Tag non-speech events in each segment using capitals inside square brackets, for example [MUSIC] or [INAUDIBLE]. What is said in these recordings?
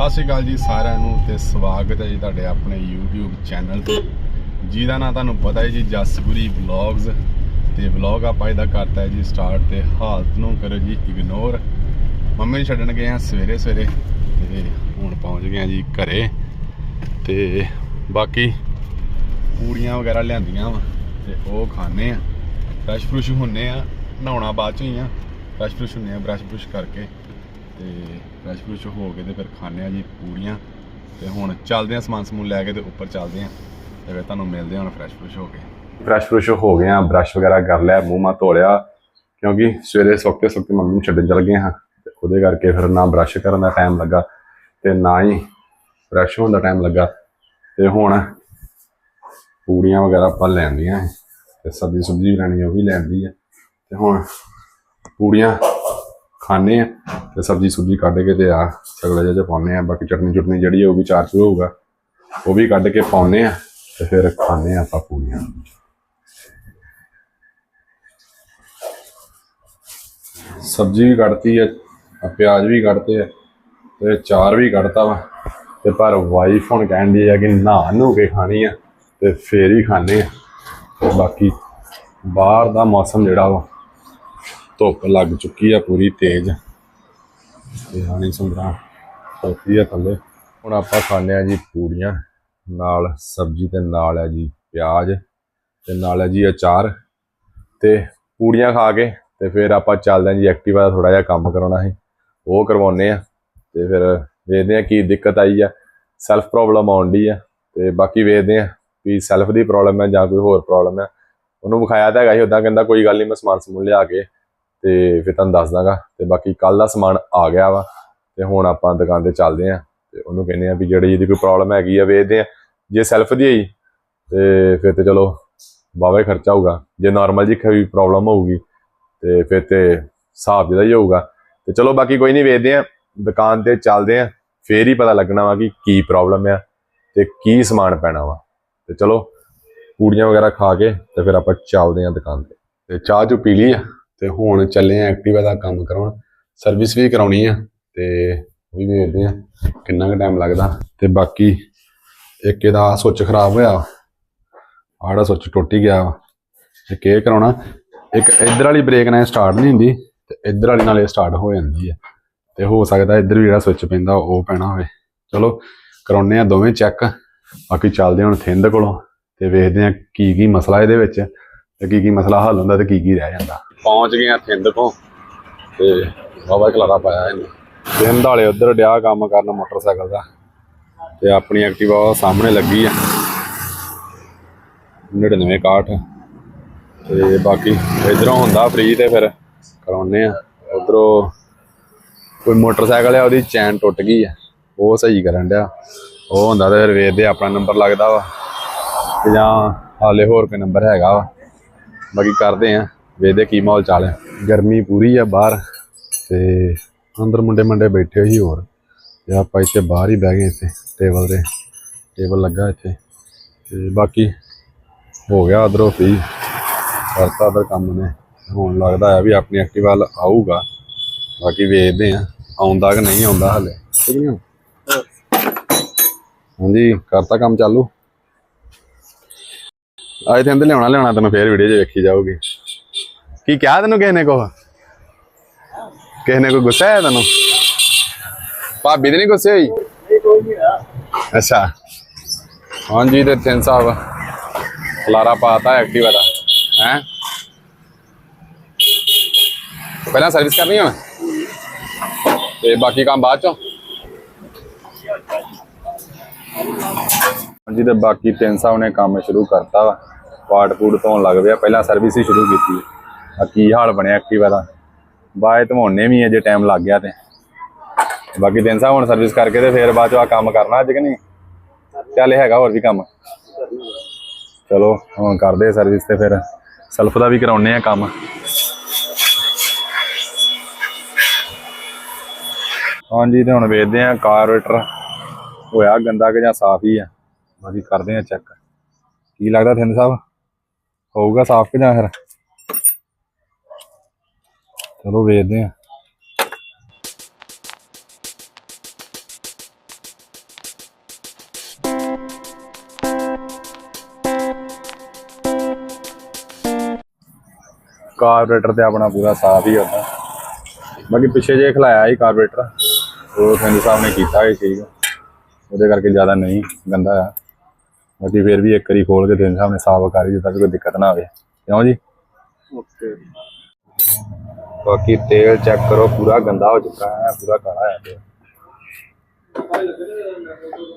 ਸਤਿ ਸ਼੍ਰੀ ਅਕਾਲ ਜੀ ਸਾਰਿਆਂ ਨੂੰ ਤੇ ਸਵਾਗਤ ਹੈ ਜੀ ਤੁਹਾਡੇ ਆਪਣੇ YouTube ਚੈਨਲ ਤੇ। ਜਿਹਦਾ ਨਾਂ ਤੁਹਾਨੂੰ ਪਤਾ ਹੈ ਜੀ ਜਸਪੁਰੀ ਵਲੌਗਸ ਤੇ ਵਲੌਗ ਆਪਾਂ ਇਹਦਾ ਕਰਤਾ ਹੈ ਜੀ ਸਟਾਰਟ ਤੇ। ਹਾਲਤ ਨੂੰ ਕਰੋ ਜੀ ਇਗਨੋਰ ਮੰਮੀ ਨੂੰ ਛੱਡਣ ਗਏ ਆ ਸਵੇਰੇ ਸਵੇਰੇ ਤੇ ਹੁਣ ਪਹੁੰਚ ਗਏ ਆ ਜੀ ਘਰੇ। ਤੇ ਬਾਕੀ ਪੂੜੀਆਂ ਵਗੈਰਾ ਲਿਆਂਦੀਆਂ ਵਾ ਤੇ ਉਹ ਖਾਣੇ ਆ ਫਰੈਸ਼ ਫਰੁਸ਼ ਹੁੰਨੇ ਆ, ਨਹਾਉਣਾ ਬਾਅਦ ਚ ਹੀ ਆ। ਫਰੈਸ਼ ਫਰੁਸ਼ ਹੁੰਨੇ ਆ ਬ੍ਰਸ਼ ਬਰੁਸ਼ ਕਰਕੇ। ਤੇ ਫਰੈਸ਼ ਫਰੂਸ਼ ਹੋ ਕੇ ਤੇ ਫਿਰ ਖਾਣੇ ਆ ਜੀ ਪੂੜੀਆਂ ਤੇ ਹੁਣ ਚੱਲਦੇ ਆ ਸਮਾਨ ਸਮੂਨ ਲੈ ਕੇ ਤੇ ਉੱਪਰ ਚੱਲਦੇ ਆ ਤੇ ਫਿਰ ਤੁਹਾਨੂੰ ਮਿਲਦੇ ਹਾਂ ਹੁਣ ਫਰੈਸ਼ ਫਰੂਸ਼ ਹੋ ਕੇ। ਫਰੈਸ਼ ਫਰੂਸ਼ ਹੋ ਗਏ ਆ ਬ੍ਰਸ਼ ਵਗੈਰਾ ਕਰ ਲਿਆ, ਮੂੰਹ ਮਾ ਧੋ ਲਿਆ, ਕਿਉਂਕਿ ਸਵੇਰੇ ਸੁੱਤੇ ਸੁੱਤੇ ਮੰਮੀ ਨੂੰ ਛੱਡਣ ਚਲ ਗਏ ਹਾਂ ਤੇ ਉਹਦੇ ਕਰਕੇ ਫਿਰ ਨਾ ਬ੍ਰਸ਼ ਕਰਨ ਦਾ ਟਾਈਮ ਲੱਗਾ ਤੇ ਨਾ ਹੀ ਫਰੈਸ਼ ਹੋਣ ਦਾ ਟਾਈਮ ਲੱਗਾ ਤੇ ਹੁਣ ਪੂੜੀਆਂ ਵਗੈਰਾ ਆਪਾਂ ਲੈਂਦੀਆਂ ਤੇ ਸਬਜ਼ੀ ਸੁਬਜ਼ੀ ਵੀ ਲੈਣੀ ਉਹ ਵੀ ਲੈਂਦੀ ਹੈ ਤੇ ਹੁਣ ਪੂੜੀਆਂ ਖਾਣੇ ਆ ਤੇ ਸਬਜ਼ੀ ਸੁਬਜ਼ੀ ਕੱਢ ਕੇ ਤੇ ਆ ਸਗਲੇ ਜਿਹੇ 'ਚ ਪਾਉਨੇ ਆ, ਬਾਕੀ ਚਟਨੀ ਚੁਟਨੀ ਜਿਹੜੀ ਉਹ ਵੀ ਚਾਰ ਚੂ ਹੋਊਗਾ, ਉਹ ਵੀ ਕੱਢ ਕੇ ਪਾਉਨੇ ਆ ਤੇ ਫਿਰ ਖਾਣੇ ਆ ਆਪਾਂ ਪੂੜੀਆਂ। ਸਬਜ਼ੀ ਵੀ ਕੱਢਤੀ ਹੈ ਆ, ਪਿਆਜ਼ ਵੀ ਕੱਢਤੇ ਆ ਤੇ ਚਾਰ ਵੀ ਕੱਢਤਾ ਵਾ ਤੇ ਪਰ ਵਾਈਫ ਹੁਣ ਕਹਿੰਦੀ ਆ ਕਿ ਨਹਾ ਨੂੰ ਕੇ ਖਾਣੀ ਆ ਤੇ ਫੇਰ ਹੀ ਖਾਣੇ ਆ। ਬਾਕੀ ਬਾਹਰ ਦਾ ਮੌਸਮ ਜਿਹੜਾ ਵਾ ਧੁੱਪ ਲੱਗ ਚੁੱਕੀ ਆ ਪੂਰੀ ਤੇਜ਼। ਤੇ ਹਾਣੀ ਸੰਭਰਾ ਹੋਤੀ ਆ ਥੱਲੇ। ਹੁਣ ਆਪਾਂ ਖਾਣੇ ਆ ਜੀ ਪੂੜੀਆਂ, ਨਾਲ ਸਬਜ਼ੀ ਤੇ ਨਾਲ ਹੈ ਜੀ ਪਿਆਜ਼ ਤੇ ਨਾਲ ਹੈ ਜੀ ਅਚਾਰ। ਤੇ ਪੂੜੀਆਂ ਖਾ ਕੇ ਤੇ ਫਿਰ ਆਪਾਂ ਚੱਲਦੇ ਹਾਂ ਜੀ ਐਕਟਿਵਾ ਦਾ ਥੋੜਾ ਜਿਹਾ ਕੰਮ ਕਰਾਉਣਾ ਹੈ ਉਹ ਕਰਵਾਉਨੇ ਆ ਤੇ ਫਿਰ ਵੇਖਦੇ ਆ ਕੀ ਦਿੱਕਤ ਆਈ ਆ। ਸੈਲਫ ਪ੍ਰੋਬਲਮ ਆਉਂਦੀ ਆ ਤੇ ਬਾਕੀ ਵੇਖਦੇ ਆ ਵੀ ਸੈਲਫ ਦੀ ਪ੍ਰੋਬਲਮ ਹੈ ਜਾਂ ਕੋਈ ਹੋਰ ਪ੍ਰੋਬਲਮ ਹੈ ਉਹਨੂੰ ਵਿਖਾਇਆ ਤਾਂ ਹੈਗਾ ਸੀ ਉਦਾਂ ਕਹਿੰਦਾ ਕੋਈ ਗੱਲ ਨਹੀਂ ਮੈਂ ਸਮਾਨ ਸਮੂਨ ਲਿਆ ਕੇ ਤੇ ਫਿਰ ਤੁਹਾਨੂੰ ਦੱਸ ਦਾਂਗਾ। ਤੇ ਬਾਕੀ ਕੱਲ ਦਾ ਸਮਾਨ ਆ ਗਿਆ ਵਾ, ਤੇ ਹੁਣ ਆਪਾਂ ਦੁਕਾਨ ਤੇ ਚੱਲਦੇ ਆ। ਤੇ ਉਹਨੂੰ ਕਹਿੰਦੇ ਆ ਵੀ ਜਿਹੜੀ ਇਹਦੀ ਕੋਈ ਪ੍ਰੋਬਲਮ ਹੈਗੀ ਆ ਵੇਚਦੇ ਆ। ਜੇ ਸੈਲਫ ਦੀ ਹੋਈ, ਤੇ ਫਿਰ ਤੇ ਚਲੋ ਵਾਹਵਾ ਖਰਚਾ ਹੋਊਗਾ। ਜੇ ਨਾਰਮਲ ਜੀ ਕੋਈ ਪ੍ਰੋਬਲਮ ਹੋਊਗੀ, ਤੇ ਫਿਰ ਤੇ ਹਿਸਾਬ ਜਿਹਦਾ ਹੀ ਹੋਊਗਾ। ਤੇ ਚਲੋ ਬਾਕੀ ਕੋਈ ਨਹੀਂ ਵੇਖਦੇ ਆ। ਦੁਕਾਨ ਤੇ ਚੱਲਦੇ ਆ। ਫੇਰ ਹੀ ਪਤਾ ਲੱਗਣਾ ਵਾ ਕਿ ਕੀ ਪ੍ਰੋਬਲਮ ਆ ਤੇ ਕੀ ਸਮਾਨ ਪੈਣਾ ਵਾ। ਤੇ ਚਲੋ ਪੂੜੀਆਂ ਵਗੈਰਾ ਖਾ ਕੇ ਤੇ ਫਿਰ ਆਪਾਂ ਚੱਲਦੇ ਆ ਦੁਕਾਨ ਤੇ। ਤੇ ਚਾਹ ਚੁ ਪੀ ਲਈ ਆ? ਤੇ ਹੁਣ ਚੱਲੇ ਆ ਐਕਟਿਵਾ ਦਾ ਕੰਮ ਕਰਾਉਣ। ਸਰਵਿਸ ਵੀ ਕਰਾਉਣੀ ਆ ਤੇ ਉਹ ਵੀ ਵੇਖਦੇ ਆ ਕਿੰਨਾ ਕੁ ਟਾਈਮ ਲੱਗਦਾ। ਤੇ ਬਾਕੀ ਇੱਕ ਇਹਦਾ ਸੁੱਚ ਖਰਾਬ ਹੋਇਆ ਆੜਾ ਸੁੱਚ ਟੁੱਟ ਹੀ ਗਿਆ ਵਾ। ਇੱਕ ਇਹ ਕਰਾਉਣਾ? ਇੱਕ ਇੱਧਰ ਵਾਲੀ ਬ੍ਰੇਕ ਨਾਲ ਸਟਾਰਟ ਨਹੀਂ ਹੁੰਦੀ, ਤੇ ਇੱਧਰ ਵਾਲੀ ਨਾਲ ਇਹ ਸਟਾਰਟ ਹੋ ਜਾਂਦੀ ਹੈ ਤੇ ਹੋ ਸਕਦਾ ਇੱਧਰ ਵੀ ਜਿਹੜਾ ਸੁੱਚ ਪੈਂਦਾ, ਉਹ ਪੈਣਾ ਹੋਵੇ। ਚਲੋ ਕਰਾਉਨੇ ਆ ਦੋਵੇਂ ਚੈੱਕ ਬਾਕੀ ਚੱਲਦੇ ਹੁਣ ਥਿੰਦ ਕੋਲੋਂ ਤੇ ਵੇਖਦੇ ਆ ਕੀ ਕੀ ਮਸਲਾ ਇਹਦੇ ਵਿੱਚ ਤੇ ਕੀ ਕੀ ਮਸਲਾ ਹੱਲ ਹੁੰਦਾ ਤੇ ਕੀ ਕੀ ਰਹਿ ਜਾਂਦਾ। ਪਹੁੰਚ ਗਏ ਆ ਥਿੰਦ ਤੋਂ ਤੇ ਬਾਬਾ ਖਲਾਰਾ ਪਾਇਆ ਇਹਨੇ। ਥਿੰਦ ਵਾਲੇ ਉਧਰ ਡਿਆ ਕੰਮ ਕਰਨ ਮੋਟਰਸਾਈਕਲ ਦਾ ਤੇ ਆਪਣੀ ਐਕਟਿਵਾ ਉਹ ਸਾਹਮਣੇ ਲੱਗੀ ਆ। 99 61 ਤੇ ਬਾਕੀ ਇਧਰੋਂ ਹੁੰਦਾ ਫ੍ਰੀ ਤੇ ਫਿਰ ਕਰਾਉਨੇ ਆ। ਉਧਰੋਂ ਕੋਈ ਮੋਟਰਸਾਈਕਲ ਆ, ਉਹਦੀ ਚੈਨ ਟੁੱਟ ਗਈ ਆ। ਉਹ ਸਹੀ ਕਰਨ ਡਿਆ। ਉਹ ਹੁੰਦਾ ਤੇ ਫਿਰ ਵੇਖਦੇ ਆਪਣਾ ਨੰਬਰ ਲੱਗਦਾ ਵਾ। ਜਾਂ ਹਾਲੇ ਹੋਰ ਕੋਈ ਨੰਬਰ ਹੈਗਾ ਵਾ। ਬਾਕੀ ਕਰਦੇ ਆ। ਵੇਖਦੇ ਕੀ ਮਾਹੌਲ ਚਾਲ ਹੈ। ਗਰਮੀ ਪੂਰੀ ਆ ਬਾਹਰ ਤੇ ਅੰਦਰ ਮੁੰਡੇ ਮੁੰਡੇ ਬੈਠੇ ਹੋਈ ਹੋਰ ਤੇ ਆਪਾਂ ਇੱਥੇ ਬਾਹਰ ਹੀ ਬਹਿ ਗਏ ਇੱਥੇ, ਟੇਬਲ ਤੇ, ਟੇਬਲ ਲੱਗਾ ਇੱਥੇ ਤੇ ਬਾਕੀ ਹੋ ਗਿਆ ਅਦਰੋਂ ਫ੍ਰੀ, ਕਰਤਾ ਅਦਰ ਕੰਮ ਨੇ। ਹੁਣ ਲੱਗਦਾ ਹੈ ਵੀ ਆਪਣੀ ਐਕਟਿਵਾ ਵੱਲ ਆਊਗਾ, ਬਾਕੀ ਵੇਖਦੇ ਆ, ਆਉਂਦਾ ਕਿ ਨਹੀਂ ਆਉਂਦਾ ਹਲੇ। ਠੀਕ ਨਹੀਂ ਹਾਂਜੀ, ਕਰਤਾ ਕੰਮ ਚਾਲੂ। ਆਏ ਤੇ ਅੰਦਰ ਲਿਆਉਣਾ ਲਿਆਉਣਾ ਤੈਨੂੰ ਫੇਰ ਵੀਡੀਓ 'ਚ ਵੇਖੀ ਜਾਊਗੀ। ਕੀ ਕਿਹਾ ਤੈਨੂੰ ਕਿਸੇ ਨੇ ਕੋ ਕਿਸੇ ਨੇ ਕੋਈ ਗੁੱਸਾ ਹੈ ਤੈਨੂੰ? ਭਾਬੀ ਤੇ ਨਹੀਂ ਗੁੱਸੇ ਹੋਈ? ਅੱਛਾ। ਹਾਂਜੀ, ਤੇ ਤਿੰਨ ਸਾਹਿਬ ਖਲਾਰਾ ਪਾਤਾ ਐਕਟਿਵਾ ਦਾ ਹੈ? ਪਹਿਲਾਂ ਸਰਵਿਸ ਕਰਨੀ ਹੁਣ? ਤੇ ਬਾਕੀ ਕੰਮ ਬਾਅਦ ਚੋਂ? ਹਾਂਜੀ, ਤੇ ਬਾਕੀ ਤਿੰਨ ਸਾਹਿਬ ਨੇ ਕੰਮ ਸ਼ੁਰੂ ਕਰਤਾ ਵਾ। ਪਾਰਟ ਪੂੜ ਧੋਣ ਲੱਗ ਪਿਆ। ਪਹਿਲਾਂ ਸਰਵਿਸ ਹੀ ਸ਼ੁਰੂ ਕੀਤੀ। ਆ ਕੀ ਹਾਲ ਬਣਿਆ ਐਕਟਿਵਾ ਦਾ। ਬਾਏ ਧਵਾਉਣੇ ਵੀ ਹੈ ਜੇ ਟਾਈਮ ਲੱਗ ਗਿਆ ਤੇ। ਬਾਕੀ ਦਿਨ ਸਾਹਿਬ ਹੁਣ ਸਰਵਿਸ ਕਰਕੇ ਤੇ ਫੇਰ ਬਾਅਦ ਚ ਆ ਕੰਮ ਕਰਨਾ ਅੱਜ ਕਿ ਨਹੀਂ? ਚੱਲ ਹੈਗਾ ਹੋਰ ਵੀ ਕੰਮ। ਚਲੋ, ਹੁਣ ਕਰਦੇ ਸਰਵਿਸ ਤੇ ਫਿਰ। ਸਲਫ ਦਾ ਵੀ ਕਰਾਉਣੇ ਆ ਕੰਮ। ਹਾਂਜੀ, ਤੇ ਹੁਣ ਵੇਖਦੇ ਆ ਕਾਰਬੋਰੇਟਰ ਹੋਇਆ ਗੰਦਾ ਕਿ ਜਾਂ ਸਾਫ਼ ਹੀ ਆ। ਬਾਕੀ ਕਰਦੇ ਆ ਚੈੱਕ ਕੀ ਲੱਗਦਾ ਥਿੰਦ ਸਾਹਿਬ ਹੋਊਗਾ ਸਾਫ਼ ਕਿ ਜਾਂ ਫਿਰ? ਚਲੋ ਵੇਖਦੇ ਆ ਕਾਰਬੋਰੇਟਰ ਤੇ ਆਪਣਾ ਪੂਰਾ ਸਾਫ਼ ਹੀ ਹੁੰਦਾ ਬਾਕੀ ਪਿੱਛੇ ਜੇ ਖਲਾਇਆ ਹੀ ਕਾਰਬੋਰੇਟਰ ਉਹ ਸੰਜੂ ਸਾਹਿਬ ਨੇ ਕੀਤਾ ਇਹ ਠੀਕ ਉਹਦੇ ਕਰਕੇ ਜ਼ਿਆਦਾ ਨਹੀਂ ਗੰਦਾ ਆ। ਬਾਕੀ ਫਿਰ ਵੀ ਇੱਕ ਵਾਰੀ ਖੋਲ ਕੇ ਦੇਣ ਸਾਹਿਬ ਨੇ ਸਾਫ਼ ਕਰੀ ਦਿੱਤਾ ਵੀ ਕੋਈ ਦਿੱਕਤ ਨਾ ਆਵੇ। ਕਿਉਂ ਜੀ? ਓਕੇ ਬਾਕੀ ਤੇਲ ਚੈੱਕ ਕਰੋ, ਪੂਰਾ ਗੰਦਾ ਹੋ ਚੁੱਕਾ ਹੈ, ਪੂਰਾ ਕਾਲਾ ਹੈ ਤੇਲ।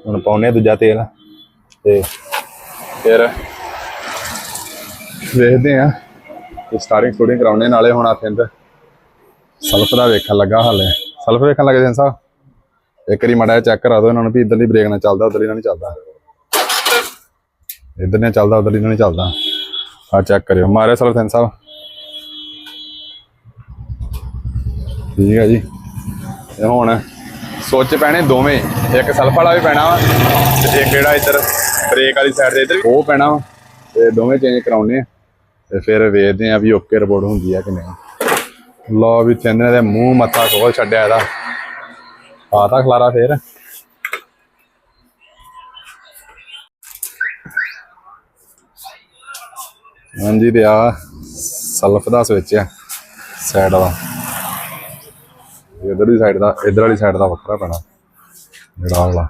ਹੁਣ ਪਾਉਨੇ ਦੂਜਾ ਤੇਲ ਤੇ ਫਿਰ ਵੇਖਦੇ ਆ ਕਿ ਸਟਾਰਟਿੰਗ ਸ਼ੂਟਿੰਗ ਕਰਾਉਣੇ, ਨਾਲੇ ਹੁਣ ਆ ਥਿੰਦ ਸਲਫ ਦਾ ਵੇਖਣ ਲੱਗਾ ਹਾਲੇ। ਸਲਫ ਵੇਖਣ ਲੱਗੇ ਜਨ ਸਾਹਿਬ? ਇੱਕ ਵਾਰੀ ਮੜਾ ਚੈੱਕ ਕਰਾ ਦਿਓ ਇਹਨਾਂ ਨੂੰ ਵੀ ਇਧਰਲੀ ਬ੍ਰੇਕ ਨਾਲ ਚੱਲਦਾ, ਉਧਰਲੀ ਨਾਲ ਨਹੀਂ ਚੱਲਦਾ। ਇਧਰ ਨੇ ਚੱਲਦਾ, ਉਧਰਲੀ ਨਾਲ ਨਹੀਂ ਚੱਲਦਾ। ਆ ਚੈੱਕ ਕਰਿਓ। ਮਾਰੇ ਸਲਫ ਥਿੰਦ ਸਾਹਿਬ? ਠੀਕ ਹੈ ਜੀ। ਤੇ ਹੁਣ ਸੁੱਚ ਪੈਣੇ ਦੋਵੇਂ, ਇੱਕ ਸਲਫ ਵਾਲਾ ਵੀ ਪੈਣਾ ਵਾ ਤੇ ਇੱਕ ਜਿਹੜਾ ਇੱਧਰ ਬ੍ਰੇਕ ਵਾਲੀ ਸਾਈਡ ਤੇ ਇੱਧਰ ਉਹ ਪੈਣਾ ਵਾ ਤੇ ਦੋਵੇਂ ਚੇਂਜ ਕਰਾਉਣੇ ਆ। ਤੇ ਫਿਰ ਵੇਖਦੇ ਆ ਵੀ ਓਕੇ ਰਿਪੋਰਟ ਹੁੰਦੀ ਆ ਕਿ ਨਹੀਂ। ਲਓ ਵੀ ਚੰਦਨੇ ਦੇ ਮੂੰਹ ਮੱਥਾ ਖੋਲ ਛੱਡਿਆ ਇਹਦਾ। ਪਾਤਾ ਖਲਾਰਾ ਫੇਰ। ਹਾਂਜੀ ਤੇ ਆ ਸਲਫ ਦਾ ਸਵਿਚ ਆ ਸਾਈਡ ਦਾ ਇਧਰ ਦੀ ਸਾਈਡ ਦਾ ਇਧਰ ਵਾਲੀ ਸਾਈਡ ਦਾ ਵੱਖਰਾ ਪੈਣਾ। ਜਿਹੜਾ ਵਾਲਾ।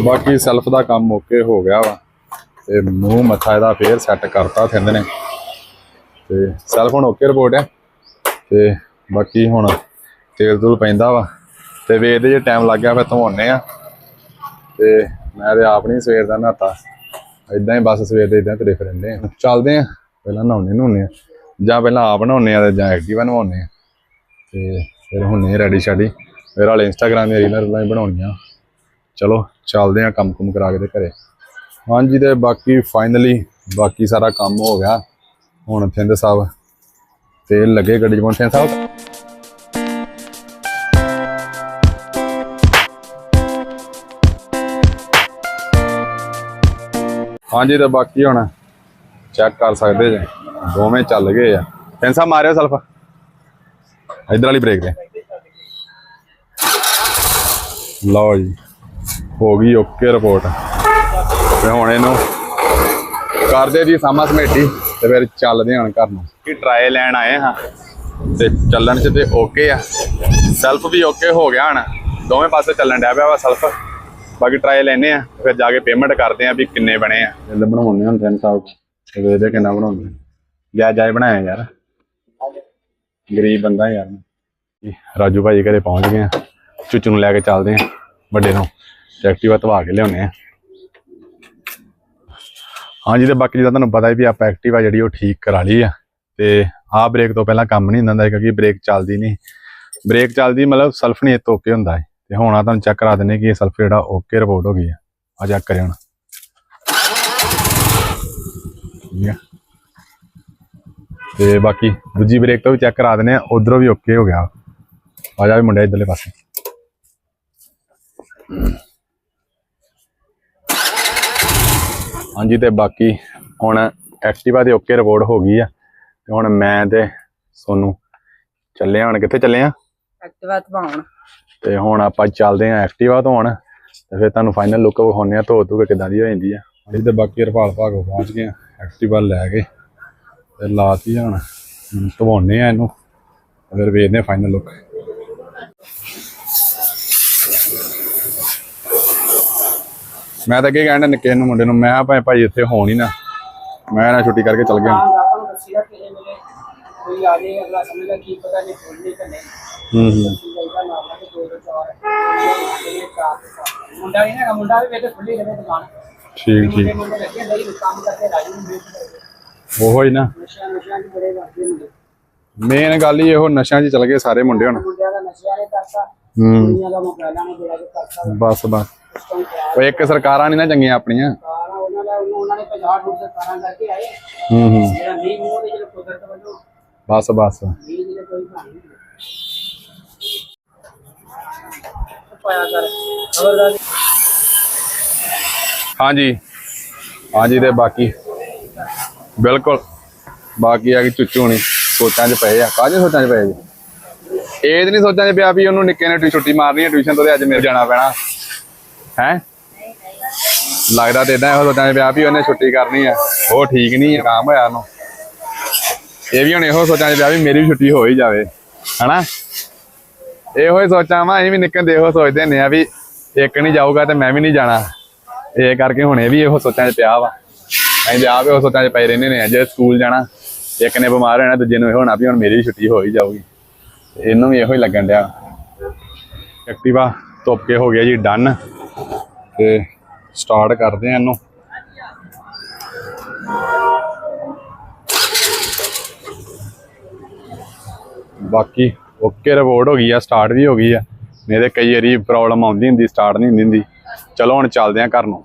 ਬਾਕੀ ਸੈਲਫ ਦਾ ਕੰਮ ਓਕੇ ਹੋ ਗਿਆ ਵਾ। ਤੇ ਮੂੰਹ ਮੱਥਾ ਇਹਦਾ ਫੇਰ ਸੈੱਟ ਕਰਤਾ ਥਿੰਦ ਨੇ। ਤੇ ਸੈਲਫ ਹੁਣ ਓਕੇ ਰਿਪੋਰਟ ਹੈ ਤੇ ਬਾਕੀ ਹੁਣ ਤੇਲ ਤੂਲ ਪੈਂਦਾ ਵਾ ਤੇ ਵੇਖਦੇ ਜੇ ਟਾਈਮ ਲੱਗ ਗਿਆ ਫਿਰ ਧਵਾਉਣੇ ਆ। ਤੇ ਮੈਂ ਤੇ ਆਪ ਨਹੀਂ ਸਵੇਰ ਦਾ ਨਹਾਤਾ। ਇਦਾਂ ਹੀ ਬਸ ਸਵੇਰ ਦੇ ਇਦਾਂ ਤੁਰੇ ਫਿਰਦੇ ਆ। ਚੱਲਦੇ ਆ, ਪਹਿਲਾਂ ਨਹਾਉਣੇ ਨਹਾਉਣੇ ਆ। ਜਾਂ ਪਹਿਲਾਂ ਆਪ ਨਹਾਉਣੇ ਆ ਤੇ ਜਾਂ ਐਕਟਿਵਾ ਨਹਾਉਣੇ ਆ। ਤੇ ਫਿਰ ਹੁੰਨੇ ਰੈਡੀ ਸ਼ਾਡੀ ਫਿਰ ਵਾਲੇ ਇੰਸਟਾਗ੍ਰਾਮ ਦੀਆਂ ਰੀਲਾਂ ਰੂਲਾਂ ਹੀ ਬਣਾਉਣੀਆਂ। ਚਲੋ, ਚੱਲਦੇ ਆ ਕੰਮ ਕੁਮ ਕਰਾ ਕੇ ਤੇ ਘਰੇ। ਹਾਂਜੀ ਤੇ ਬਾਕੀ ਫਾਈਨਲੀ ਬਾਕੀ ਸਾਰਾ ਕੰਮ ਹੋ ਗਿਆ। ਹੁਣ ਫਿੰਦ ਸਾਹਿਬ ਤੇਲ ਲੱਗੇ ਗੱਡੀ 'ਚ ਪਹੁੰਚੇ ਸਾਹਿਬ। ਹਾਂਜੀ ਤੇ ਬਾਕੀ ਹੁਣ ਚੈੱਕ ਕਰ ਸਕਦੇ ਜੇ। ਦੋਵੇਂ ਚੱਲ ਗਏ ਆ। ਥਿੰਦ ਸਾਹਿਬ ਮਾਰਿਓ ਸਲਫ। ਇਧਰ ਵਾਲੀ ਬ੍ਰੇਕ ਤੇ। ਲਓ ਜੀ, ਹੋ ਗਈ ਓਕੇ ਰਿਪੋਰਟ ਤੇ ਹੁਣ ਇਹਨੂੰ ਕਰਦੇ ਜੀ ਸਾਮਾ ਸਮੇਟੀ। ਤੇ ਫਿਰ ਚੱਲਦੇ ਹਾਂ ਘਰ ਨੂੰ। ਕੀ ਟਰਾਈ ਲੈਣ ਆਏ ਹਾਂ। ਤੇ ਚੱਲਣ ਚ ਤੇ ਓਕੇ ਆ। ਸੈਲਫ ਵੀ ਓਕੇ ਹੋ ਗਿਆ ਹਣ। ਦੋਵੇਂ ਪਾਸੇ ਚੱਲਣ ਡਿਆ ਪਿਆ ਵਾ ਸੈਲਫ ਬਾਕੀ ਟਰਾਈ ਲੈਨੇ ਆ ਫਿਰ ਜਾ ਕੇ ਪੇਮੈਂਟ ਕਰਦੇ ਆ ਵੀ ਕਿੰਨੇ ਬਣੇ ਆ। ਜਿੱਦ ਬਣਾਉਣੇ ਹੁੰਦੇ ਨੇ ਸਾਹਿਬ ਤੇ ਵੇਖਦੇ ਕਿੰਨਾ ਬਣਾਉਂਦੇ। ਜਾ ਜਾਏ ਬਣਾਇਆ ਯਾਰ। ਗਰੀਬ ਬੰਦਾ ਯਾਰ। ਰਾਜੂ ਭਾਈ ਘਰੇ ਪਹੁੰਚ ਗਏ ਆ। ਚੁੱਚੂ ਨੂੰ ਲੈ ਕੇ ਚੱਲਦੇ ਆ। ਵੱਡੇ ਨੂੰ। ਐਕਟਿਵਾ ਧਵਾ ਕੇ ਲਿਆਉਣੇ ਆ। ਹਾਂਜੀ, ਤੇ ਬਾਕੀ ਜਿੱਦਾਂ ਤੁਹਾਨੂੰ ਪਤਾ ਹੈ ਵੀ ਆਪਾਂ ਐਕਟਿਵਾ ਜਿਹੜੀ ਉਹ ਠੀਕ ਕਰਾ ਲਈ ਆ। ਤੇ ਆਹ ਬ੍ਰੇਕ ਤੋਂ ਪਹਿਲਾਂ ਕੰਮ ਨਹੀਂ ਹੁੰਦਾ ਕਿਉਂਕਿ ਬ੍ਰੇਕ ਚੱਲਦੀ ਨਹੀਂ। ਬ੍ਰੇਕ ਚੱਲਦੀ ਮਤਲਬ ਸਲਫ ਨਹੀਂ ਇੱਥੇ ਓਕੇ ਹੁੰਦਾ ਹੈ ਤੇ ਹੁਣ ਆ ਤੁਹਾਨੂੰ ਚੈੱਕ ਕਰਾ ਦਿੰਦੇ ਕਿ ਇਹ ਸਲਫ ਜਿਹੜਾ ਓਕੇ ਰਿਪੋਰਟ ਹੋ ਗਈ ਆ। ਆ ਚੈੱਕ ਕਰਿਓ ਹੁਣ। ਠੀਕ ਆ। ਤੇ ਬਾਕੀ ਦੂਜੀ ਬ੍ਰੇਕ ਤੋਂ ਵੀ ਚੈੱਕ ਕਰਾ ਦਿੰਦੇ ਆ, ਉਧਰੋਂ ਵੀ ਓਕੇ ਹੋ ਗਿਆ। ਆ ਜਾ ਵੀ ਮੁੰਡਾ ਇਧਰਲੇ ਪਾਸੇ। ਹਾਂਜੀ ਤੇ ਬਾਕੀ ਹੁਣ ਐਕਟਿਵਾ ਦੇ ਓਕੇ ਰਿਪੋਰਟ ਹੋ ਗਈ ਆ ਤੇ ਹੁਣ ਮੈਂ ਤੇ ਸੋਨੂੰ ਚੱਲੇ ਹੁਣ ਕਿੱਥੇ ਚੱਲੇ ਆ ਐਕਟਿਵਾ ਧਵਾਉਣ। ਤੇ ਹੁਣ ਆਪਾਂ ਚੱਲਦੇ ਆ ਐਕਟਿਵਾ ਹੁਣ ਤੇ ਫਿਰ ਤੁਹਾਨੂੰ ਫਾਈਨਲ ਲੁੱਕ ਵਿਖਾਉਂਦੇ ਆ ਧੋ ਧੋ ਕੇ ਕਿਦਾਂ ਦੀ ਹੋ ਜਾਂਦੀ ਆ। ਅਸੀਂ ਤੇ ਬਾਕੀ ਰਫਾਲ ਭਾਗੋ ਪਹੁੰਚ ਗਏ ਆ ਐਕਟਿਵਾ ਲੈ ਕੇ ਤੇ ਲਾਤੀ ਹੁਣ। ਧਵਾਉਣੇ ਆ ਇਹਨੂੰ ਫਿਰ ਵੇਖਦੇ ਆ ਫਾਈਨਲ ਲੁੱਕ ਮੈਂ ਤਾਂ ਅੱਗੇ ਕਹਿਣਾ ਨਿੱਕੇ ਨੂੰ ਮੁੰਡੇ ਨੂੰ ਮੈਂ ਭਾਈ ਭਾਈ ਇੱਥੇ ਹੋਣ ਹੀ ਨਾ। ਮੈਂ ਨਾ ਛੁੱਟੀ ਕਰਕੇ ਚੱਲ ਗਿਆ। ਆਪਾਂ ਨੂੰ ਦੱਸਿਆ ਕਿ ਇਹ ਮਿਲੇ ਕੋਈ ਆ ਜੇ ਅਗਲਾ ਸਮਝਦਾ ਕੀ ਪਤਾ ਨਹੀਂ ਖੋਲਣੀ ਕਿ ਨਹੀਂ। ਹੂੰ ਹੂੰ। ਜਾਈਦਾ ਨਾਮ ਨਾਲ ਦੋ ਦੋ ਚਾਰ। ਇਹ ਚਾਰ ਤੇ ਚਾਰ। ਮੁੰਡਾ ਵੀ ਨਾ ਮੁੰਡਾ ਵੀ ਵੇਦੇ ਖੁੱਲੀ ਰਹੇ ਦੁਕਾਨ। ਠੀਕ ਠੀਕ। ਮੁੰਡੇ ਲੱਗੇ ਨਹੀਂ ਕੰਮ ਕਰਕੇ ਰਾਜੀ ਨੂੰ ਵੇਚ ਉਹੋ ਹੀ ਨਾ। ਨਸ਼ਾ ਨਸ਼ਾ ਦੀ ਬੜੇ ਵਰਦੇ ਮੁੰਡੇ। ਮੇਨ ਗੱਲ ਹੀ ਇਹੋ ਨਸ਼ਿਆਂ 'ਚ ਚੱਲ ਗਏ ਸਾਰੇ ਮੁੰਡੇ ਹੁਣ। ਮੁੰਡਿਆਂ ਦਾ ਨਸ਼ਿਆਂ ਨੇ ਕਰਤਾ। ਹੂੰ। ਦੁਨੀਆ ਦਾ ਮੁਕਾਬਲਾ ਨੇ ਬੜਾ ਕਰਤਾ। ਬਸ ਬਸ। ਉਹ ਇੱਕ ਸਰਕਾਰਾਂ ਨਹੀਂ ਨਾ ਚੰਗੀਆਂ ਆਪਣੀਆਂ। ਸਾਰਾ ਉਹਨਾਂ ਦਾ ਉਹਨਾਂ ਨੇ 50 ਫੁੱਟ ਸਰਕਾਰਾਂ ਕਰਕੇ ਆਏ। ਹੂੰ ਹੂੰ। ਜਿਹੜਾ ਨਹੀਂ ਮੂੰਹ ਦੇ ਜਿਹੜਾ ਕੁਦਰਤ ਵੱਲੋਂ ਬਸ ਬਸ। ਨਹੀਂ ਜਿਹੜੇ ਕੋਈ ਕਹਾਣੀ ਨਹੀਂ ਪਾਇਆ ਕਰ। ਖਬਰਦਾਰ ਹਾਂਜੀ। ਹਾਂਜੀ ਤੇ ਬਾਕੀ ਬਿਲਕੁਲ। ਬਾਕੀ ਆ ਕਿ ਚੁੱਚੂ ਨਹੀਂ ਸੋਚਾਂ 'ਚ ਪਏ ਆ। ਕਾਹਦੇ ਸੋਚਾਂ 'ਚ ਪਏ ਜੀ? ਇਹ ਤੇ ਨਹੀਂ ਸੋਚਾਂ 'ਚ ਪਿਆ ਵੀ ਉਹਨੂੰ ਨਿੱਕੇ ਨੇ ਛੁੱਟੀ ਮਾਰਨੀ ਹੈ ਟਿਊਸ਼ਨ ਤੋਂ ਤੇ ਅੱਜ ਮੇਰੇ ਜਾਣਾ ਪੈਣਾ। ਹੈ? ਲੱਗਦਾ ਤੇ ਇਦਾਂ ਇਹੋ ਸੋਚਾਂ 'ਚ ਪਿਆ ਵੀ ਉਹਨੇ ਛੁੱਟੀ ਕਰਨੀ ਹੈ ਉਹ ਠੀਕ ਨਹੀਂ, ਆਰਾਮ ਹੋਇਆ ਉਹਨੂੰ। ਇਹ ਵੀ ਹੁਣ ਇਹੋ ਸੋਚਾਂ 'ਚ ਪਿਆ ਵੀ ਮੇਰੀ ਵੀ ਛੁੱਟੀ ਹੋ ਹੀ ਜਾਵੇ, ਹਨਾ? ਇਹੋ ਹੀ ਸੋਚਾਂ ਵਾ, ਅਸੀਂ ਵੀ ਨਿੱਕੇ ਦੇ ਇਹੋ ਸੋਚਦੇ ਹੁੰਦੇ ਆ ਵੀ ਇੱਕ ਨਹੀਂ ਜਾਊਗਾ ਤੇ ਮੈਂ ਵੀ ਨਹੀਂ ਜਾਣਾ। ਇਹ ਕਰਕੇ ਹੁਣ ਇਹ ਵੀ ਇਹੋ ਸੋਚਾਂ 'ਚ ਪਿਆ ਵਾ। ਅਸੀਂ ਤੇ ਆਪ ਇਹੋ ਸੋਚਾਂ 'ਚ ਪਏ ਰਹਿੰਦੇ ਨੇ ਜੇ ਸਕੂਲ ਜਾਣਾ, ਇੱਕ ਨੇ ਬਿਮਾਰ ਹੋਣਾ, ਦੂਜੇ ਨੂੰ ਇਹ ਹੋਣਾ ਵੀ ਹੁਣ ਮੇਰੀ ਵੀ ਛੁੱਟੀ ਹੋ ਹੀ ਜਾਊਗੀ। ਤੇ ਇਹਨੂੰ ਵੀ ਇਹੋ ਹੀ ਲੱਗਣ ਡਿਆ। ਐਕਟਿਵਾ ਧੁੱਪ ਕੇ ਹੋ ਗਿਆ ਜੀ, ਡਨ। ਤੇ ਸਟਾਰਟ ਕਰਦੇ ਆ ਇਹਨੂੰ। ਬਾਕੀ ਓਕੇ ਰਿਪੋਰਟ ਹੋ ਗਈ ਆ, ਸਟਾਰਟ ਵੀ ਹੋ ਗਈ ਆ। ਨਹੀਂ ਤੇ ਕਈ ਵਾਰੀ ਪ੍ਰੋਬਲਮ ਆਉਂਦੀ ਹੁੰਦੀ, ਸਟਾਰਟ ਨਹੀਂ ਹੁੰਦੀ ਹੁੰਦੀ। ਚਲੋ ਹੁਣ ਚੱਲਦੇ ਆ ਘਰ ਨੂੰ।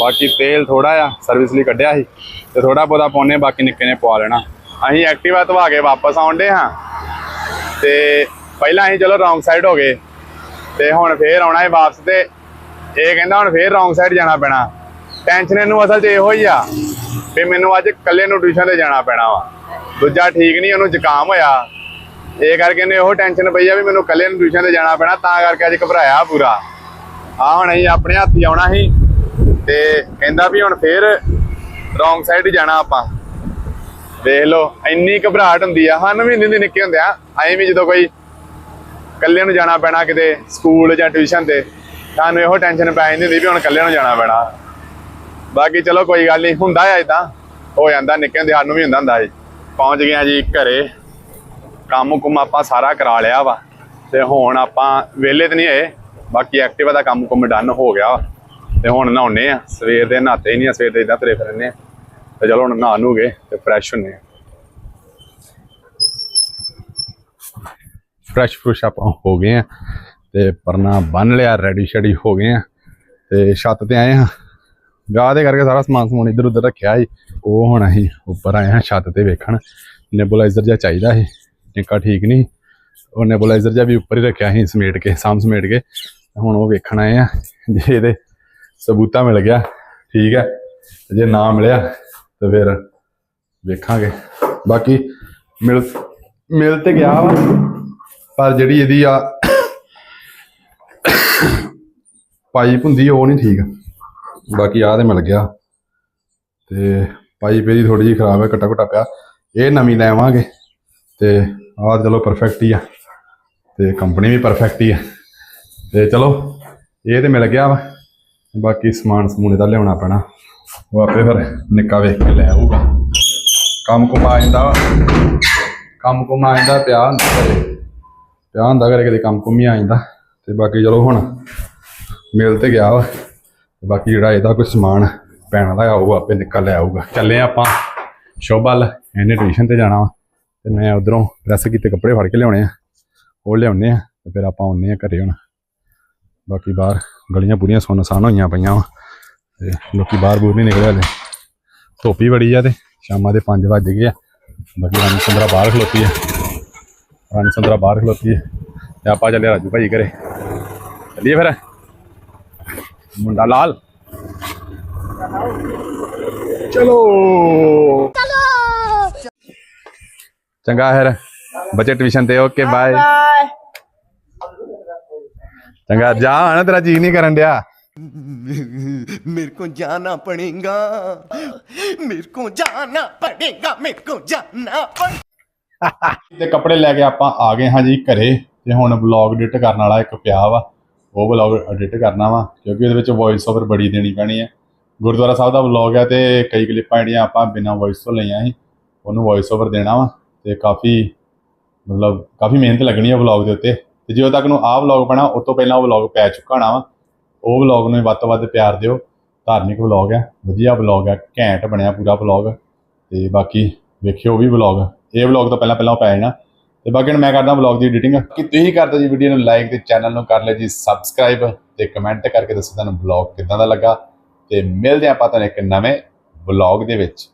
ਬਾਕੀ ਤੇਲ ਥੋੜਾ ਆ ਸਰਵਿਸ ਲਈ ਕੱਢਿਆ ਸੀ। ਤੇ ਥੋੜਾ ਬਹੁਤਾ ਪਾਉਣੇ ਬਾਕੀ ਨਿੱਕੇ ਨੇ ਪਵਾ ਲੈਣਾ। ਅਸੀਂ ਐਕਟਿਵਾ ਧਵਾ ਕੇ ਵਾਪਸ ਆਉਂਦੇ ਹਾਂ। ਤੇ ਪਹਿਲਾਂ ਅਸੀਂ ਚਲੋ ਰੌਂਗ ਸਾਈਡ ਹੋ ਗਏ ਤੇ ਹੁਣ ਫੇਰ ਆਉਣਾ ਹੈ ਵਾਪਸ ਤੇ ਇਹ ਕਹਿੰਦਾ ਹੁਣ ਫੇਰ ਰੌਂਗ ਸਾਈਡ ਜਾਣਾ ਪੈਣਾ। ਟੈਨਸ਼ਨ ਇਹਨੂੰ ਅਸਲ 'ਚ ਇਹੋ ਹੀ ਆ ਵੀ ਮੈਨੂੰ ਅੱਜ ਇਕੱਲੇ ਨੂੰ ਟਿਊਸ਼ਨ ਤੇ ਜਾਣਾ ਪੈਣਾ ਵਾ। ਦੂਜਾ ਠੀਕ ਨਹੀਂ, ਉਹਨੂੰ ਜ਼ੁਕਾਮ ਹੋਇਆ। ਇਹ ਕਰਕੇ ਇਹਨੇ ਉਹ ਟੈਨਸ਼ਨ ਪਈ ਆ ਵੀ ਮੈਨੂੰ ਇਕੱਲੇ ਨੂੰ ਟਿਊਸ਼ਨ ਤੇ ਜਾਣਾ ਪੈਣਾ, ਤਾਂ ਕਰਕੇ ਅੱਜ ਘਬਰਾਇਆ ਪੂਰਾ। ਆ ਹੁਣ ਅਸੀਂ ਆਪਣੇ ਹੱਥ ਹੀ ਆਉਣਾ ਸੀ ਤੇ ਕਹਿੰਦਾ ਵੀ ਹੁਣ ਫੇਰ ਰੌਂਗ ਸਾਈਡ ਜਾਣਾ ਆਪਾਂ। ਵੇਖ ਲਓ, ਇੰਨੀ ਘਬਰਾਹਟ ਹੁੰਦੀ ਆ। ਸਾਨੂੰ ਵੀ ਹੁੰਦੀ ਨਿੱਕੇ ਹੁੰਦੇ ਆ। ਐਂ ਵੀ ਜਦੋਂ ਕੋਈ ਇਕੱਲੇ ਨੂੰ ਜਾਣਾ ਪੈਣਾ ਕਿਤੇ ਸਕੂਲ ਜਾਂ ਟਿਊਸ਼ਨ ਤੇ, ਸਾਨੂੰ ਇਹੋ ਟੈਨਸ਼ਨ ਪੈ ਜਾਂਦੀ ਹੁੰਦੀ ਵੀ ਹੁਣ ਇਕੱਲੇ ਨੂੰ ਜਾਣਾ ਪੈਣਾ। ਬਾਕੀ ਚਲੋ ਕੋਈ ਗੱਲ ਨਹੀਂ, ਹੁੰਦਾ ਆ ਇਦਾਂ ਹੋ ਜਾਂਦਾ ਨਿੱਕੇ ਹੁੰਦੇ ਸਾਨੂੰ ਵੀ ਹੁੰਦਾ ਹੁੰਦਾ ਜੀ ਪਹੁੰਚ ਗਏ ਆ ਜੀ ਘਰੇ, ਕੰਮ ਕੁਮ ਆਪਾਂ ਸਾਰਾ ਕਰਾ ਲਿਆ ਵਾ, ਤੇ ਹੁਣ ਆਪਾਂ ਵਿਹਲੇ ਤੇ ਨਹੀਂ ਹੋਏ, ਬਾਕੀ ਐਕਟਿਵਾ ਦਾ ਕੰਮ ਕੁਮ ਡਨ ਹੋ ਗਿਆ ਵਾ। ਤੇ ਹੁਣ ਨਹਾਉਣੇ ਆ, ਸਵੇਰ ਦੇ ਨਹਾਤੇ ਹੀ ਨਹੀਂ ਆ, ਸਵੇਰ ਦੇ ਇਦਾਂ ਤਰੇ ਫਿਰਨੇ ਆ। ਤੇ ਚਲੋ ਹੁਣ ਨਹਾ ਨੂਗੇ ਤੇ ਫਰੈਸ਼ ਹੁੰਨੇ ਆ। ਫਰੈਸ਼ ਫਰੁਸ਼ ਆਪਾਂ ਹੋ ਗਏ ਆ ਤੇ ਪਰਨਾ ਬੰਨ ਲਿਆ ਰੈਡੀ ਸ਼ੈਡੀ ਹੋ ਗਏ ਆ ਤੇ ਛੱਤ ਤੇ ਆਏ ਆ ਵਿਆਹ ਦੇ ਕਰਕੇ ਸਾਰਾ ਸਮਾਨ ਸਮੂਨ ਇੱਧਰ ਉੱਧਰ ਰੱਖਿਆ ਸੀ। ਉਹ ਹੁਣ ਅਸੀਂ ਉੱਪਰ ਆਏ ਹਾਂ ਛੱਤ ਤੇ ਵੇਖਣ। ਨੈਬੂਲਾਈਜ਼ਰ ਜਿਹਾ ਚਾਹੀਦਾ ਸੀ। ਨਿੱਕਾ ਠੀਕ ਨਹੀਂ। ਉਹ ਨੈਬੂਲਾਈਜ਼ਰ ਜਿਹਾ ਵੀ ਉੱਪਰ ਹੀ ਰੱਖਿਆ ਸੀ, ਸਮੇਟ ਕੇ ਸਾਮ ਸਮੇਟ ਕੇ। ਹੁਣ ਉਹ ਵੇਖਣ ਆਏ ਆ ਜੇ ਇਹਦੇ ਸਬੂਤਾ ਮਿਲ ਗਿਆ। ਠੀਕ ਹੈ। ਜੇ ਨਾ ਮਿਲਿਆ ਤਾਂ ਫਿਰ ਵੇਖਾਂਗੇ। ਬਾਕੀ ਮਿਲ ਮਿਲ ਤੇ ਗਿਆ ਵਾ। ਪਰ ਜਿਹੜੀ ਇਹਦੀ ਆ ਪਾਈਪ ਹੁੰਦੀ ਉਹ ਨਹੀਂ ਠੀਕ। ਬਾਕੀ ਆਹ ਤੇ ਮਿਲ ਗਿਆ। ਤੇ ਪਾਈਪ ਇਹਦੀ ਥੋੜੀ ਜਿਹੀ ਖਰਾਬ ਹੈ ਕੱਟਾ ਘਟਾ ਪਿਆ। ਇਹ ਨਵੀਂ ਲੈਵਾਂਗੇ ਤੇ ਆਹ ਚਲੋ ਪਰਫੈਕਟ ਹੀ ਆ। ਤੇ ਕੰਪਨੀ ਵੀ ਪਰਫੈਕਟ ਹੀ ਆ। ਤੇ ਚਲੋ, ਇਹ ਤੇ ਮਿਲ ਗਿਆ ਵਾ। ਬਾਕੀ ਸਮਾਨ ਸਮੂਨੇ ਦਾ ਲਿਆਉਣਾ ਪੈਣਾ। ਉਹ ਆਪੇ ਫਿਰ ਨਿੱਕਾ ਵੇਖ ਕੇ ਲੈ ਆਊਗਾ। ਕੰਮ ਕੁਮ ਆ ਜਾਂਦਾ ਕੰਮ ਕੁਮ ਆ ਜਾਂਦਾ, ਪਿਆ ਹੁੰਦਾ ਘਰੇ। ਪਿਆ ਹੁੰਦਾ ਘਰੇ ਕਦੇ ਕੰਮ ਕੁਮ ਹੀ ਆ ਜਾਂਦਾ। ਤੇ ਬਾਕੀ ਚਲੋ ਹੁਣ ਮਿਲ ਤੇ ਗਿਆ ਵਾ। ਤੇ ਬਾਕੀ ਜਿਹੜਾ ਇਹਦਾ ਕੋਈ ਸਮਾਨ ਪੈਣ ਵਾਲਾ ਆ ਉਹ ਆਪੇ ਨਿਕਲ ਲੈ ਆਊਗਾ। ਚੱਲੇ ਆਪਾਂ ਸ਼ੋਭਲ ਇਹਨੇ ਟਿਊਸ਼ਨ ਤੇ ਜਾਣਾ ਵਾ। ਤੇ ਮੈਂ ਉਧਰੋਂ ਪ੍ਰੈਸ ਕੀਤੇ ਕੱਪੜੇ ਫੜ ਕੇ ਲਿਆਉਣੇ ਆ। ਉਹ ਲਿਆਉਣੇ ਆ ਤੇ ਫਿਰ ਆਪਾਂ ਆਉਨੇ ਆ ਘਰੇ ਹੁਣ। ਬਾਕੀ ਬਾਹਰ ਗਲੀਆਂ ਪੂਰੀਆਂ ਸੁੰਨਸਾਨ ਹੋਈਆਂ ਪਈਆਂ ਵਾ। ਤੇ ਲੋਕੀ ਬਾਹਰ ਬੂਰ ਨਹੀਂ ਨਿਕਲੇ ਹਲੇ। ਧੁੱਪ ਹੀ ਬੜੀ ਆ ਤੇ, ਸ਼ਾਮਾਂ ਦੇ 5 ਵੱਜ ਗਏ ਆ। ਬਾਕੀ ਰਾਣੀ ਸੰਦਰਾ ਬਾਹਰ ਖਲੋਤੀ ਆ। ਰਾਣੀ ਸੰਦਰਾ ਬਾਹਰ ਖਲੋਤੀ ਆ ਤੇ ਆਪਾਂ ਚੱਲੇ ਰਾਜੂ ਭਾਈ ਘਰੇ ਚੱਲੀਏ ਫਿਰ ਮੁੰਡਾ ਲਾਲ ਚਲੋ ਚੰਗਾ ਫਿਰ ਬੱਚੇ ਟਿਊਸ਼ਨ ਤੇ ਓਕੇ ਬਾਏ ਚੰਗਾ ਜਾ ਨਾ ਤੇਰਾ ਜੀ ਨਹੀਂ ਕਰਨ ਡਿਆ मेरे को जाना पड़ेगा मेरे को जाना पड़ेगा मेरे को जाना पड़ेगा [LAUGHS] ਤੇ ਕੱਪੜੇ ਲੈ ਕੇ ਆਪਾਂ ਆ ਗਏ ਹਾਂ ਜੀ ਘਰੇ ਤੇ ਹੁਣ ਵਲੌਗ ਐਡਿਟ ਕਰਨ ਵਾਲਾ ਇੱਕ ਪਿਆ ਵਾ, ਉਹ ਵਲੌਗ ਐਡਿਟ ਕਰਨਾ ਵਾ, ਕਿਉਂਕਿ ਉਹਦੇ ਵਿੱਚ ਵੌਇਸ ਓਵਰ ਬੜੀ ਦੇਣੀ ਪੈਣੀ ਹੈ ਗੁਰਦੁਆਰਾ ਸਾਹਿਬ ਦਾ ਵਲੌਗ ਹੈ ਤੇ ਕਈ ਕਲਿੱਪਾਂ ਜਿਹੜੀਆਂ ਆਪਾਂ ਬਿਨਾਂ ਵੌਇਸ ਤੋਂ ਲਈਆਂ ਸੀ, ਉਹਨੂੰ ਵੌਇਸ ਓਵਰ ਦੇਣਾ ਵਾ ਤੇ ਕਾਫੀ ਮਤਲਬ ਕਾਫੀ ਮਿਹਨਤ ਲੱਗਣੀ ਹੈ ਵਲੌਗ ਦੇ ਉੱਤੇ। ਤੇ ਜਦੋਂ ਤੱਕ ਨੂੰ ਆਹ ਵਲੌਗ ਬਣਾ ਉਸ ਤੋਂ ਪਹਿਲਾਂ ਉਹ ਵਲੌਗ ਪੈ ਚੁੱਕਾ ਹੋਣਾ ਵਾ। ਉਹ ਵਲੌਗ ਨੂੰ ਵੱਧ ਤੋਂ ਵੱਧ ਪਿਆਰ ਦਿਓ। ਧਾਰਮਿਕ ਵਲੌਗ ਹੈ ਵਧੀਆ ਵਲੌਗ ਹੈ ਘੈਂਟ ਬਣਿਆ ਪੂਰਾ ਵਲੌਗ ਤੇ ਬਾਕੀ ਵੇਖਿਓ ਉਹ ਵੀ ਵਲੌਗ ਇਹ ਵਲੌਗ ਤੋਂ ਪਹਿਲਾਂ ਪਹਿਲਾਂ ਉਹ ਪੈ ਜਾਣਾ। ਤੇ ਬਾਕੀ ਹੁਣ ਮੈਂ ਕਰਦਾ ਵਲੌਗ ਦੀ ਐਡੀਟਿੰਗ ਕਿ ਤੁਸੀਂ ਕਰਦਾ ਜੀ ਵੀਡੀਓ ਨੂੰ ਲਾਈਕ ਤੇ ਚੈਨਲ ਨੂੰ ਕਰ ਲਿਓ ਜੀ ਸਬਸਕ੍ਰਾਈਬ ਤੇ ਕਮੈਂਟ ਕਰਕੇ ਦੱਸੋ ਤੁਹਾਨੂੰ ਵਲੌਗ ਕਿੱਦਾਂ ਦਾ ਲੱਗਾ। ਤੇ ਮਿਲਦੇ ਆਪਾਂ ਤੁਹਾਨੂੰ ਇੱਕ ਨਵੇਂ ਵਲੌਗ ਦੇ ਵਿੱਚ।